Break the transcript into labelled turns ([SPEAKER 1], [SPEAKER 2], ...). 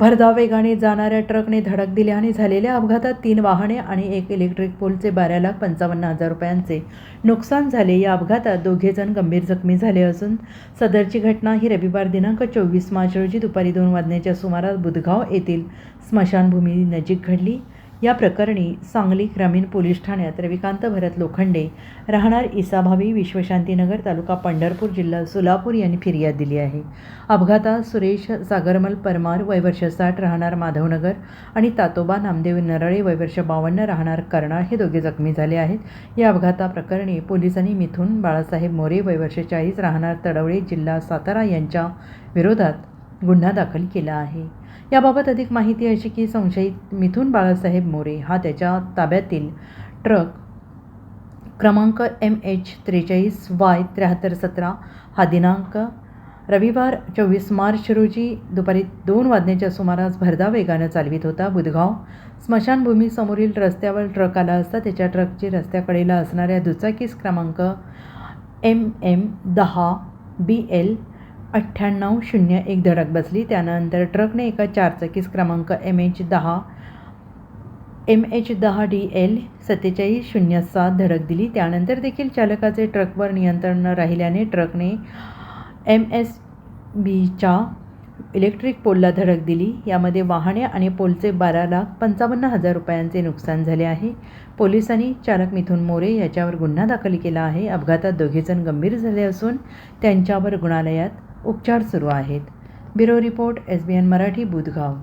[SPEAKER 1] भरधाव वेगाने जाणाऱ्या ट्रकने धडक दिल्याने झालेल्या अपघातात तीन वाहने आणि एक इलेक्ट्रिक पोलचे बारा लाख पंचावन्न हजार रुपयांचे नुकसान झाले. या अपघातात दोघेजण गंभीर जखमी झाले असून सदरची घटना ही रविवार दिनांक चोवीस मार्च रोजी दुपारी दोन वाजण्याच्या सुमारास बुधगाव येथील स्मशानभूमी नजीक घडली. या प्रकरणी सांगली ग्रामीण पोलीस ठाण्यात रविकांत भरत लोखंडे राहणार इसाभावी विश्वशांतीनगर तालुका पंढरपूर जिल्हा सोलापूर यांनी फिर्याद दिली आहे. अपघातात सुरेश सागरमल परमार वयवर्ष साठ राहणार माधवनगर आणि तातोबा नामदेव नरळे वयवर्ष बावन्न राहणार कर्नाळ हे दोघे जखमी झाले आहेत. या अपघाताप्रकरणी पोलिसांनी मिथून बाळासाहेब मोरे वयवर्ष चाळीस राहणार तडवळे जिल्हा सातारा यांच्या विरोधात गुन्हा दाखल केला आहे. याबाबत अधिक माहिती अशी की संशयित मिथून बाळासाहेब मोरे हा त्याच्या ताब्यातील ट्रक क्रमांक एम एच त्रेचाळीस वाय त्र्याहत्तर सतरा हा दिनांक रविवार चोवीस मार्च रोजी दुपारी दोन वाजण्याच्या सुमारास भरधाव वेगानं चालवित होता. बुधगाव स्मशानभूमीसमोरील रस्त्यावर ट्रक आला असता त्याच्या ट्रकची रस्त्याकडेला असणाऱ्या दुचाकीस क्रमांक एम एम दहा बी एल अठ्ठ्याण्णव शून्य एक धडक बसली. त्यानंतर ट्रकने एका चारचाकीस क्रमांक एम एच दहा एम एच दहा डी एल सत्तेचाळीस शून्य सात धडक दिली. त्यानंतर देखील चालकाचे ट्रकवर नियंत्रण न राहिल्याने ट्रकने एम एस बीच्या इलेक्ट्रिक पोलला धडक दिली. यामध्ये वाहने आणि पोलचे बारा लाख पंचावन्न हजार रुपयांचे नुकसान झाले आहे. पोलिसांनी चालक मिथुन मोरे याच्यावर गुन्हा दाखल केला आहे. अपघातात दोघेजण गंभीर झाले असून त्यांच्यावर रुग्णालयात उपचार सुरू आहेत. Bureau report S B N Marathi Budhgaon.